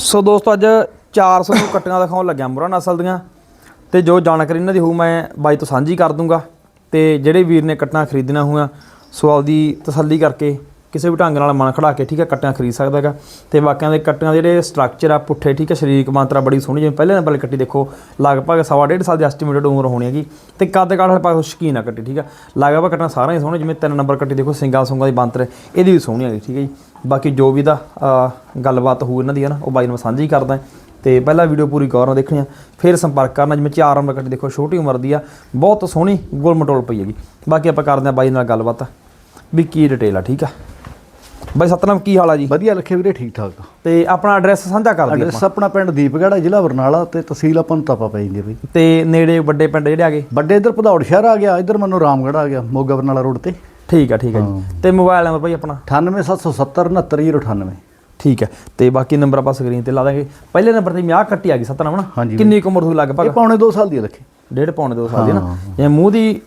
ਸੋ ਦੋਸਤੋ ਅੱਜ 400 ਨੂੰ ਕੱਟੀਆਂ ਦਿਖਾਉਣ ਲੱਗਿਆ ਮੁਰਾ ਨਸਲ ਦੀਆਂ। ਤੇ ਜੋ ਜਾਣਕਾਰੀ ਇਹਨਾਂ ਦੀ ਹੋਊ, ਮੈਂ ਬਾਈ ਤੋਂ ਸਾਂਝੀ ਕਰ ਦੂੰਗਾ। ਤੇ ਜਿਹੜੇ ਵੀਰ ਨੇ ਕੱਟਣਾ ਖਰੀਦਣਾ ਹੋਊਗਾ ਸੋ ਆਪਦੀ ਤਸੱਲੀ ਕਰਕੇ ਕਿਸੇ ਵੀ ਢੰਗ ਨਾਲ ਮਨ ਖੜਾ ਕੇ, ਠੀਕ ਹੈ, ਕੱਟੀਆਂ ਖਰੀਦ ਸਕਦਾ ਹੈਗਾ। ਤੇ ਬਾਕੀਆਂ ਦੇ ਕੱਟਿਆਂ ਦੇ ਜਿਹੜੇ ਸਟਰਕਚਰ ਆ, ਪੁੱਠੇ, ਠੀਕ ਹੈ, ਸਰੀਰਕ ਮਾਤਰਾ ਬੜੀ ਸੋਹਣੀ ਜਿਵੇਂ ਪਹਿਲੇ ਨੰਬਰ ਵਾਲੀ ਕੱਟੀ ਦੇਖੋ, ਲਗਭਗ ਸਵਾ ਡੇਢ ਸਾਲ ਦੀ ਐਸਟੀਮੇਟਡ ਉਮਰ ਹੋਣੀ ਹੈਗੀ। ਤੇ ਕੱਦ ਕਾਠ ਵਾਲੇ ਪਾਸੋਂ ਸ਼ਕੀਨ ਆ ਕੱਟੀ, ਠੀਕ ਆ ਲਗਭਗ ਕੱਟਣਾ ਸਾਰਾ ਹੀ ਸੋਹਣਾ ਜਿਵੇਂ ਤਿੰਨ ਨੰਬਰ ਕੱਟੀ ਦੇਖੋ ਸਿੰਗਲ ਸੁੰਗਾ ਦੀ ਬੰਤਰ, ਇਹਦੀ ਵੀ ਸੋਹਣੀ ਹੈਗੀ, ਠੀਕ ਹੈ ਜੀ। ਬਾਕੀ ਜੋ ਵੀ ਦਾ ਗੱਲਬਾਤ ਹੋਊ ਇਹਨਾਂ ਦੀ ਹੈ ਨਾ ਉਹ ਬਾਈ ਨੂੰ ਸਾਂਝੀ ਕਰਦਾ। ਤੇ ਪਹਿਲਾਂ ਵੀਡੀਓ ਪੂਰੀ ਗੌਰ ਨਾਲ ਦੇਖਣੀ ਆ, ਫਿਰ ਸੰਪਰਕ ਕਰਨਾ, ਜਿਵੇਂ ਚਾਰ ਨੰਬਰ ਕੱਟੀ ਦੇਖੋ, ਛੋਟੀ ਉਮਰ ਦੀ ਆ, ਬਹੁਤ ਸੋਹਣੀ ਗੋਲ ਮਟੋਲ ਪਈ ਹੈਗੀ। ਬਾਕੀ ਆਪਾਂ ਕਰਦੇ ਆ ਬਾਈ ਨਾਲ ਗੱਲਬਾਤ। ਵੀ ਕੀ ਡਿਟੇਲ ਆ ਠੀਕ ਆ? ਬਾਈ ਸਤਨਾਮ ਕੀ ਹਾਲ ਆ ਜੀ? ਵਧੀਆ ਲੱਖੇ ਵੀਰੇ ਠੀਕ ਠਾਕ। ਤੇ ਆਪਣਾ ਐਡਰੈਸ ਸਾਂਝਾ ਕਰ ਦਿਓ ਐਡਰੈਸ ਆਪਣਾ ਪਿੰਡ ਦੀਪਗੜ੍ਹ ਜ਼ਿਲ੍ਹਾ ਬਰਨਾਲਾ ਤੇ ਤਹਿਸੀਲ ਆਪਾਂ ਨੂੰ ਤਾਪਾ ਪੈ ਜਾਂਦੀ ਹੈ ਬਈ। ਤੇ ਨੇੜੇ ਵੱਡੇ ਪਿੰਡ ਜਿਹੜੇ ਆਗੇ ਵੱਡੇ ਇਧਰ ਭਦੌੜ ਸ਼ਹਿਰ ਆ ਗਿਆ ਇਧਰ ਮੈਨੂੰ ਰਾਮਗੜ੍ਹ ਆ ਗਿਆ ਮੋਗਾ ਬਰਨਾਲਾ ਰੋਡ ਤੇ। ਠੀਕ ਆ ਠੀਕ ਆ ਜੀ। ਤੇ ਮੋਬਾਈਲ ਨੰਬਰ ਭਾਈ ਆਪਣਾ? 98770 69098 ਠੀਕ ਹੈ ਤੇ ਬਾਕੀ ਨੰਬਰ ਆਪਾਂ ਸਕਰੀਨ ਤੇ ਲਾ ਦਾਂਗੇ। ਪਹਿਲੇ ਨੰਬਰ ਤੇ ਮਿਆਹ ਕੱਟੀ ਆ ਗਈ ਸਤਨਾਮ ਨਾ ਕਿੰਨੀ ਕੁ ਉਮਰ ਹੋਈ ਲਗਭਗ? ਇਹ ਪੌਣੇ 2 ਸਾਲ ਦੀ ਲੱਖੇ। ਡੇਢ ਪੌਣੇ ਦੋ ਸਾਲ ਦੀ ਨਾ। ਜਿਵੇਂ ਮੂੰਹ ਦੀ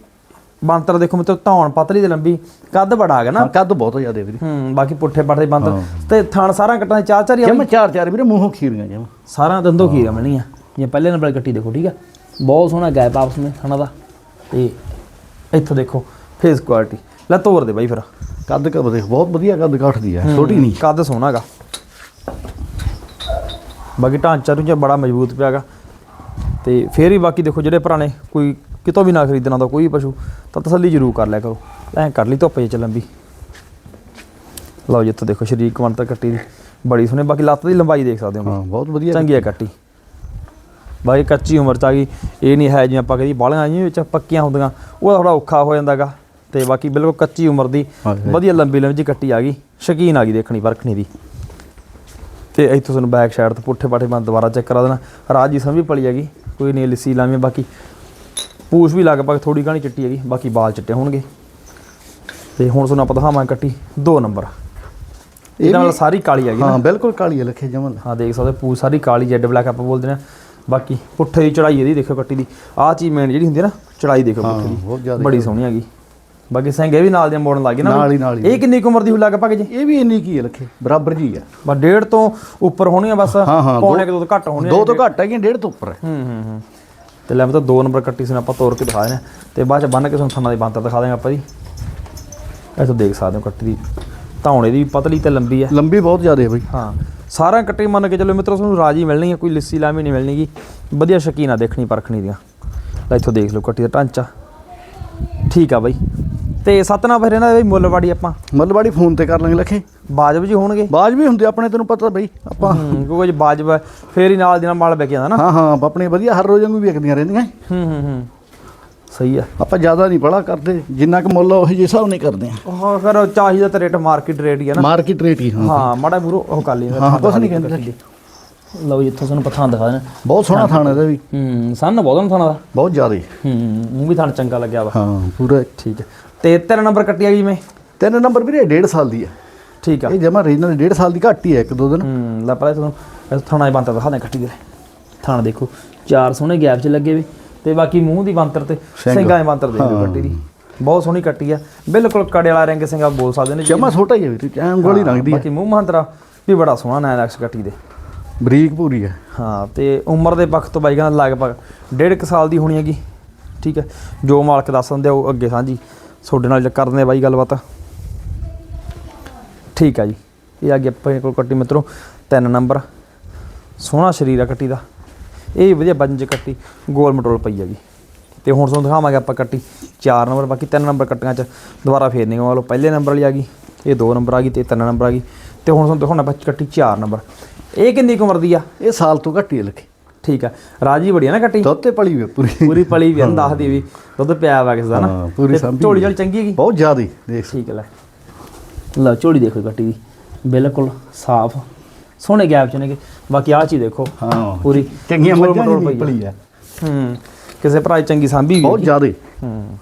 ਬੰਤਰ ਦੇਖੋ ਮਤਲਬ ਧੌਣ ਪਤਲੀ ਤੇ ਲੰਬੀ ਕੱਦ ਬੜਾ ਗਿਆ ਨਾ। ਕੱਦ ਬਹੁਤ ਜ਼ਿਆਦਾ ਵੀਰੇ। ਹੂੰ ਬਾਕੀ ਪੁੱਠੇ ਪੜਦੇ ਬੰਤਰ। ਤੇ ਥਣ ਸਾਰਾ ਕੱਟਾਂ ਦੇ ਚਾਰ ਚਾਰ ਹੀ ਆ ਜਮ ਚਾਰ ਚਾਰ ਵੀਰੇ ਮੂੰਹੋਂ ਖੀਰੀਆਂ ਜਮ। ਸਾਰਾ ਦੰਦੋ ਕੀ ਰਮਣੀ ਆ ਜੇ ਪਹਿਲੇ ਨੰਬਰ ਕੱਟੀ ਦੇਖੋ ਠੀਕ ਆ? ਬਹੁਤ ਸੋਹਣਾ ਗੈਪ ਆਪਸ ਵਿੱਚ ਥਣਾ ਦਾ। ਤੇ ਇੱਥੋਂ ਦੇਖੋ ਫੇਸ ਕੁਆਲਿਟੀ ਲੈ ਤੋਰ ਦੇ ਬਾਈ ਫਿਰ। ਕੱਦ ਕਾ ਦੇਖ ਬਹੁਤ ਵਧੀਆ ਕੱਦ ਕਾਠ ਦੀ ਹੈ ਛੋਟੀ ਨਹੀਂ। ਕੱਦ ਸੋਹਣਾ ਗਾ ਬਾਕੀ ਢਾਂਚਾ ਰੂੰਚਾ ਬੜਾ ਮਜ਼ਬੂਤ ਪਿਆਗਾ ਤੇ ਫੇਰ ਹੀ ਬਾਕੀ ਦੇਖੋ ਜਿਹੜੇ ਪੁਰਾਣੇ ਕੋਈ ਕਿਤੋਂ ਵੀ ਨਾ ਖਰੀਦਣਾ ਤਾਂ ਕੋਈ ਪਸ਼ੂ ਤਾਂ ਤਸੱਲੀ ਜ਼ਰੂਰ ਕਰ ਲਿਆ ਕਰੋ। ਐਂ ਕਰ ਲਈ ਧੁੱਪੇ 'ਚ ਚੱਲਣ ਵੀ ਲਓ ਜੀ ਇੱਥੋਂ ਦੇਖੋ ਸ਼ਰੀਕ ਕਵੰਤਰ ਕੱਟੀ ਦੀ। ਬੜੀ ਸੋਹਣੀ ਬਾਕੀ ਲੱਤ ਦੀ ਲੰਬਾਈ ਦੇਖ ਸਕਦੇ ਹੋ ਹਾਂ ਬਹੁਤ ਵਧੀਆ ਚੰਗੀ ਹੈ। ਕੱਟੀ। ਬਾਈ ਕੱਚੀ ਉਮਰ ਚ ਆ ਗਈ। ਇਹ ਨਹੀਂ ਹੈ ਜਿਵੇਂ ਆਪਾਂ ਕਹੀ ਬਾਲੀਆਂ ਜਿਹੀਆਂ ਵਿੱਚ ਪੱਕੀਆਂ ਹੁੰਦੀਆਂ ਉਹ ਥੋੜਾ ਔਖਾ ਹੋ ਜਾਂਦਾਗਾ। ਤੇ ਬਾਕੀ ਬਿਲਕੁਲ ਕੱਚੀ ਉਮਰ ਦੀ ਵਧੀਆ ਲੰਬੀ ਲੰਬੀ ਕੱਟੀ ਆ ਗਈ। ਸ਼ਕੀਨ ਆ ਗਈ ਦੇਖਣੀ ਪਰਖਣੀ ਦੀ। ਤੇ ਇੱਥੋਂ ਤੁਹਾਨੂੰ ਬੈਕ ਸਾਈਡ ਤੋਂ ਪੁੱਠੇ ਪਾਠੇ ਮੈਂ ਦੁਬਾਰਾ ਚੈੱਕ ਕਰਾ ਦੇਣਾ। ਰਾਜੀ ਸਮ ਵੀ ਪਲੀ ਹੈਗੀ ਕੋਈ ਨਹੀਂ ਲਿੱਸੀ ਲਾਵੀਂ ਬਾਕੀ। ਪੂਛ ਵੀ ਲਗਭਗ ਥੋੜੀ ਘਣੀ ਚਿੱਟੀ ਹੈਗੀ ਬਾਕੀ ਬਾਲ ਚਿੱਟੇ ਹੋਣਗੇ। ਤੇ ਹੁਣ ਤੁਹਾਨੂੰ ਆਪਾਂ ਦਿਖਾਵਾਂ ਕੱਟੀ 2 ਨੰਬਰ। ਇਹਦੇ ਨਾਲ ਸਾਰੀ ਕਾਲੀ ਹੈਗੀ ਹਾਂ ਬਿਲਕੁਲ ਕਾਲੀ ਹੈ ਲੱਖੇ ਜਮਲ। ਹਾਂ ਦੇਖ ਸਕਦੇ ਪੂਛ ਸਾਰੀ ਕਾਲੀ ਜੈਡ ਬਲੈਕ ਆਪਾਂ ਬੋਲਦੇ ਨੇ। ਬਾਕੀ ਪੁੱਠੇ ਦੀ ਚੜਾਈ ਇਹਦੀ ਦੇਖੋ ਕੱਟੀ ਦੀ। ਆਹ ਚੀਜ਼ ਮੇਨ ਜਿਹੜੀ ਹੁੰਦੀ ਹੈ ਨਾ ਚੜਾਈ ਦੇਖੋ ਪੁੱਠੇ ਬਹੁਤ ਦੀ ਜ਼ਿਆਦਾ ਬੜੀ ਸੋਹਣੀ ਹੈਗੀ। ਬਾਕੀ ਸਿੰਘ ਇਹ ਵੀ ਨਾਲ ਦੇ ਮੋੜਨ ਲੱਗੇ ਨਾ। ਨਾਲ ਹੀ- ਨਾਲ ਹੀ। ਇਹ ਕਿੰਨੀ ਕੁ ਉਮਰ ਦੀ ਹੋ ਲਗਭਗ ਜੀ? ਇਹ ਵੀ ਇੰਨੀ ਕੀ ਹੈ ਲੱਖੇ ਬਰਾਬਰ ਜੀ ਹੈ। ਬਸ ਡੇਢ ਤੋਂ ਉੱਪਰ ਹੋਣੀ ਆ ਬਸ। ਪੌਣੇ ਤੋਂ ਘੱਟ ਹੋਣੀ ਦੋ ਤੋਂ ਘੱਟ ਹੈਗੀ ਡੇਢ ਤੋਂ ਉੱਪਰ। ਹੈ ਹੂੰ ਹੂੰ ਹੂੰ। ਤੇ ਲੈ ਮੈਂ ਤਾਂ ਦੋ ਨੰਬਰ ਕੱਟੀ ਸੀ ਆਪਾਂ ਤੋੜ ਕੇ ਦਿਖਾ ਦੇਣਾ ਤੇ ਬਾਅਦ ਚ ਬੰਨ ਕੇ ਤੁਹਾਨੂੰ ਥਾਣਾ ਦੀ ਬੰਤਰ ਦਿਖਾ ਦਾਂਗੇ ਆਪਾਂ ਜੀ। ਇੱਥੋਂ ਦੇਖ ਸਕਦੇ ਹੋ ਕੱਟੀ ਦੀ। ਧੌਣੇ ਦੀ ਪਤਲੀ ਤੇ ਲੰਬੀ ਹੈ। ਲੰਬੀ ਬਹੁਤ ਜ਼ਿਆਦਾ ਹੈ ਬਈ। ਹਾਂ ਸਾਰਾ ਕੱਟੇ ਮੰਨ ਕੇ ਚੱਲੋ ਮਿੱਤਰੋ ਤੁਹਾਨੂੰ ਰਾਜੀ ਮਿਲਣੀ ਹੈ ਕੋਈ ਲਿੱਸੀ ਲਾਮੀ ਨਹੀਂ ਮਿਲਣੀਗੀ ਵਧੀਆ ਸ਼ਕੀਨਾ ਦੇਖਣੀ ਪਰਖਣੀ ਦੀਆਂ। ਲੈ ਇੱਥੋਂ ਦੇਖ ਲਓ ਕੱਟੀ ਦਾ ਢਾਂਚਾ। ਠੀਕ ਆ ਬਾਈ। ਤੇ ਸਤਨਾ ਫਿਰ ਇਹਨਾਂ ਦੇ ਬਈ ਮੁੱਲਵਾੜੀ ਆਪਾਂ। ਮੱਲਵਾੜੀ ਫੋਨ ਤੇ ਕਰ ਲਾਂਗੇ ਲੱਖੇ। ਬਾਜਬ ਜੀ ਹੋਣਗੇ? ਬਾਜ ਵੀ ਹੁੰਦੇ ਆਪਣੇ ਤੈਨੂੰ ਪਤਾ ਬਈ ਆਪਾਂ। ਜੇ ਬਾਜਬ ਹੈ, ਫੇਰ ਹੀ ਨਾਲ ਦੀ ਨਾਲ ਮਾਲ ਵਿਕ ਜਾਂਦਾ ਨਾ। ਹਾਂ ਹਾਂ ਆਪਣੇ ਵਧੀਆ ਹਰ ਰੋਜ਼ ਵਾਂਗੂ ਵੇਖਦੀਆਂ ਰਹਿੰਦੀਆਂ। ਹੂੰ ਹੂੰ ਹੂੰ। ਸਹੀ ਆ। ਆਪਾਂ ਜ਼ਿਆਦਾ ਨਹੀਂ ਬੜਾ ਕਰਦੇ ਜਿੰਨਾ ਕੁ ਮੁੱਲ ਉਹ ਜਿਹੇ ਹਿਸਾਬ ਨਹੀਂ ਕਰਦੇ ਆ। ਹਾਂ ਫਿਰ ਚਾਹੀਦਾ ਤਾਂ ਰੇਟ ਮਾਰਕੀਟ ਰੇਟ ਹੀ ਆ ਨਾ। ਮਾਰਕੀਟ ਰੇਟ ਹੀ ਹਾਂ। ਹਾਂ ਮਾੜਾ ਬੁਰੋ ਉਹ ਕਰ ਲਈ ਹਾਂ, ਕੁਛ ਨਹੀਂ ਕਹਿੰਦੇ। ਲਓ ਜੀ ਇੱਥੋਂ ਤੁਹਾਨੂੰ ਪਥਾਂ ਦਿਖਾ ਦੇਣਾ। ਬਹੁਤ ਸੋਹਣਾ ਥਾਣਾ ਇਹਦਾ ਵੀ। ਹੂੰ ਸੰਨ ਬਹੁਤ ਥਾਣਾ। ਦਾ ਬਹੁਤ ਜ਼ਿਆਦਾ ਹੂੰ ਉਹ ਵੀ ਥਾਣ ਚੰਗਾ ਲੱਗਿਆ ਵਾ। ਹਾਂ ਪੂਰਾ। ਠੀਕ ਹੈ। ਤੇ ਤਿੰਨ ਨੰਬਰ ਕੱਟੀ ਆ ਗਈ ਮੈਂ। ਤਿੰਨ ਨੰਬਰ ਵੀਰੇ 1.5 ਸਾਲ ਦੀ ਹੈ ਠੀਕ ਆ। ਇਹ ਜਮਾ ਰੀਜਨਲ 1.5 ਸਾਲ ਦੀ ਘੱਟ ਹੀ ਹੈ ਇੱਕ ਦੋ ਦਿਨ। ਹੂੰ ਲੈ ਪਹਿਲਾਂ ਤੁਹਾਨੂੰ ਥਾਣਾ ਦੀ ਬੰਤਰ ਦਿਖਾ ਦੇ ਕੱਟੀ ਦੇ। ਥਾਣਾ ਦੇਖੋ ਚਾਰ ਸੋਹਣੇ ਗੈਪ 'ਚ ਲੱਗੇ ਵੀ ਤੇ ਬਾਕੀ ਮੂੰਹ ਦੀ ਬੰਤਰ ਤੇ ਸਿੰਘ। ਦੀ ਬੰਤਰ ਦੇਖੋ ਕੱਟੀ ਦੀ। ਬਹੁਤ ਸੋਹਣੀ ਕੱਟੀ ਆ। ਬਿਲਕੁਲ ਕੜੇ ਵਾਲਾ ਰੰਗ ਸਿੰਘਾ ਬੋਲ ਸਕਦੇ ਨੇ ਜੀ। ਜਮਾ ਛੋਟਾ ਹੀ ਹੈ ਵੀਰੇ ਐਂ ਉਂਗਲੀ ਰੰਗਦੀ ਹੈ ਬਾਕੀ ਮੂੰਹ ਮੰਤਰਾ ਵੀ ਬੜਾ ਸੋਹਣਾ ਨਾ ਐਕਸ ਕੱਟੀ ਦੇ। ਬਰੀਕ ਪੂਰੀ ਹੈ ਹਾਂ ਤੇ ਉਮਰ ਦੇ ਪੱਖ ਤੋਂ ਬਾਈ ਕਹਿੰਦਾ ਲਗਭਗ ਡੇਢ ਕੁ ਸਾਲ ਦੀ ਹੋਣੀ ਹੈਗੀ। ਠੀਕ ਹੈ ਜੋ ਮਾਲਕ ਦੱਸ ਦਿੰਦੇ ਉਹ ਅੱਗੇ ਸਾਂਝੀ। ਤੁਹਾਡੇ ਨਾਲ ਕਰਦੇ ਆ ਬਾਈ ਗੱਲਬਾਤ। ਠੀਕ ਆ ਜੀ। ਇਹ ਆ ਗਈ ਆਪਣੇ ਕੋਲ ਕੱਟੀ ਮਿੱਤਰੋ, ਤਿੰਨ ਨੰਬਰ। ਸੋਹਣਾ ਸਰੀਰ ਆ ਕੱਟੀ ਦਾ। ਇਹ ਵਧੀਆ ਬੰਜ ਕੱਟੀ, ਗੋਲ ਮਟੋਲ ਪਈ ਹੈਗੀ। ਤੇ ਹੁਣ ਤੁਹਾਨੂੰ ਦਿਖਾਵਾਂਗੇ ਆਪਾਂ ਕੱਟੀ। 4 ਨੰਬਰ, ਬਾਕੀ 3 ਨੰਬਰ ਕੱਟੀਆਂ ਚ ਦੁਬਾਰਾ ਫੇਰ ਨਹੀਂ ਲਓ, ਪਹਿਲੇ ਨੰਬਰ ਵਾਲੀ ਆ ਗਈ, ਇਹ 2 ਨੰਬਰ ਆ ਗਈ ਤੇ 3 ਨੰਬਰ ਆ ਗਈ। ਤੇ ਹੁਣ ਤੁਹਾਨੂੰ ਦਿਖਾਉਣਾ ਆਪਾਂ ਕੱਟੀ 4 ਨੰਬਰ। ਇਹ ਕਿੰਨੀ ਕੁ ਉਮਰ ਦੀ ਆ? ਇਹ ਸਾਲ ਤੋਂ ਘੱਟੀ ਲੱਗੀ ਠੀਕ ਆ। ਰਾਜੀ ਬੜੀ ਆ ਨਾ ਕੱਟੀ? ਦੁੱਧ ਤੇ ਪਲੀ ਵੀ ਪੂਰੀ। ਪੂਰੀ ਪਲੀ ਵੀ ਆ ਨਾ ਦੱਸਦੀ ਵੀ ਦੁੱਧ ਪਿਆ ਵਾ ਕਿਸ ਦਾ ਨਾ। ਹਾਂ, ਪੂਰੀ ਤੇ ਸਾਂਭੀ ਝੋਲੀ। ਵਾਲੀ ਚੰਗੀ ਹੈਗੀ? ਬਹੁਤ ਜ਼ਿਆਦਾ ਦੇਖ। ਠੀਕ ਲੈ। ਲਓ ਝੋਲੀ ਦੇਖੋ ਕੱਟੀ ਦੀ। ਬਿਲਕੁਲ ਸਾਫ਼। ਸੋਹਣੇ ਗੈਪ ਚ ਨੇ ਕਿ ਬਾਕੀ ਆਹ ਚੀਜ਼ ਦੇਖੋ। ਹਾਂ। ਪੂਰੀ ਚੰਗੀਆਂ ਮੱਝਾਂ ਮਟੋਲ ਦੀ ਪਈ ਆ। ਪਲੀ ਹੈ ਹੂੰ ਕਿਸੇ ਭਰਾ ਦੀ ਚੰਗੀ ਸਾਂਭੀ ਵੀ ਬਹੁਤ ਹੈਗੀ। ਜ਼ਿਆਦਾ। ਹੀ। ਹੂੰ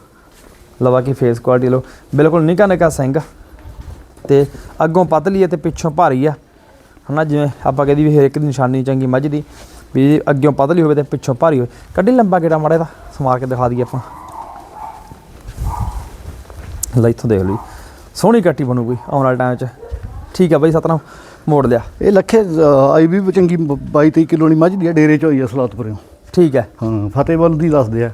ਲਵਾ ਕੀ ਫੇਸ ਕੁਆਲਿਟੀ ਲੋ ਬਿਲਕੁਲ ਨਿੱਕਾ ਨਿੱਕਾ ਸਿੰਘ। ਤੇ ਅੱਗੋਂ ਪਤਲੀ ਹੈ ਤੇ ਪਿੱਛੋਂ ਭਾਰੀ ਆ। ਹਨਾ ਜਿਵੇਂ ਆਪਾਂ ਕਹਦੀ ਵੀ ਹਰ ਇੱਕ ਦੀ ਨਿਸ਼ਾਨੀ ਚੰਗੀ ਮੱਝ ਦੀ ਵੀ ਅੱਗੋਂ ਪਤਲੀ ਹੋਵੇ ਤੇ ਪਿੱਛੋਂ ਭਾਰੀ ਹੋਵੇ। ਕੱਢੀ ਲੰਬਾ ਗੇੜਾ ਮਾੜਾ ਇਹਦਾ ਸਮਾਰ ਕੇ ਦਿਖਾ ਦਈਏ ਆਪਾਂ। ਲੈ ਇੱਥੋਂ ਦੇਖ ਲਈ ਸੋਹਣੀ ਕੱਟੀ ਬਣੂ ਕੋਈ ਆਉਣ ਵਾਲੇ ਟਾਈਮ 'ਚ। ਠੀਕ ਆ ਬਾਈ ਸਤਨਾਮ ਮੋੜ ਲਿਆ। ਇਹ ਲੱਖੇ ਆਈ ਵੀ ਚੰਗੀ 22 23 ਕਿਲੋ ਵਾਲੀ ਮੱਝ ਦੀ ਆ, ਡੇਰੇ ਚ ਹੋਈ ਆ ਸਲਾਤਪੁਰਿਓਂ ਠੀਕ ਹੈ ਹਾਂ ਫਤਿਹਵਲ ਦੀ ਦੱਸਦੇ ਆ।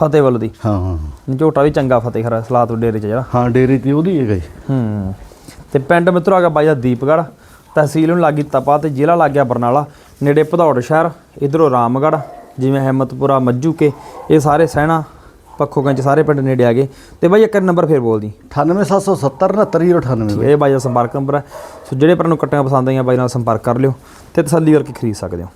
ਫਤਿਹ ਵੱਲ ਦੀ। ਹਾਂ ਹਾਂ। ਝੋਟਾ ਵੀ ਚੰਗਾ ਫਤਿਹ ਖਰਾ ਸਲਾਤ ਡੇਰੇ ਚ ਜਿਹੜਾ। ਹਾਂ ਡੇਰੇ ਤੇ ਉਹਦੀ ਹੈਗਾ ਜੀ। ਹੂੰ। ਤੇ ਪਿੰਡ ਮਿੱਤਰੋ ਆ ਗਿਆ ਬਾਈ ਦਾ ਦੀਪਗੜ੍ਹ। ਤਹਿਸੀਲ ਨੂੰ ਲੱਗੀ ਤਪਾ ਤੇ ਜ਼ਿਲ੍ਹਾ ਲੱਗ ਗਿਆ ਬਰਨਾਲਾ। ਨੇੜੇ ਭਦੌੜ ਸ਼ਹਿਰ ਇਧਰੋਂ ਰਾਮਗੜ੍ਹ ਜਿਵੇਂ ਹਿੰਮਤਪੁਰਾ ਮੱਜੂਕੇ ਇਹ ਸਾਰੇ ਸਹਿਣਾ ਪੱਖੋ ਗੰਜ ਸਾਰੇ ਪਿੰਡ ਨੇੜੇ ਆ ਗਏ। ਤੇ ਬਾਈ ਇੱਕ ਨੰਬਰ ਫੇਰ ਬੋਲਦੀ। 98770 69098 ਇਹ ਬਾਈ ਦਾ ਸੰਪਰਕ ਨੰਬਰ ਹੈ। ਸੋ ਜਿਹੜੇ ਪਰ ਨੂੰ ਕੱਟੀਆਂ ਪਸੰਦ ਆਈਆਂ ਬਾਈ ਨਾਲ ਸੰਪਰਕ ਕਰ ਲਿਓ ਤੇ ਤਸੱਲੀ ਕਰਕੇ ਖਰੀਦ ਸਕਦੇ ਹੋ।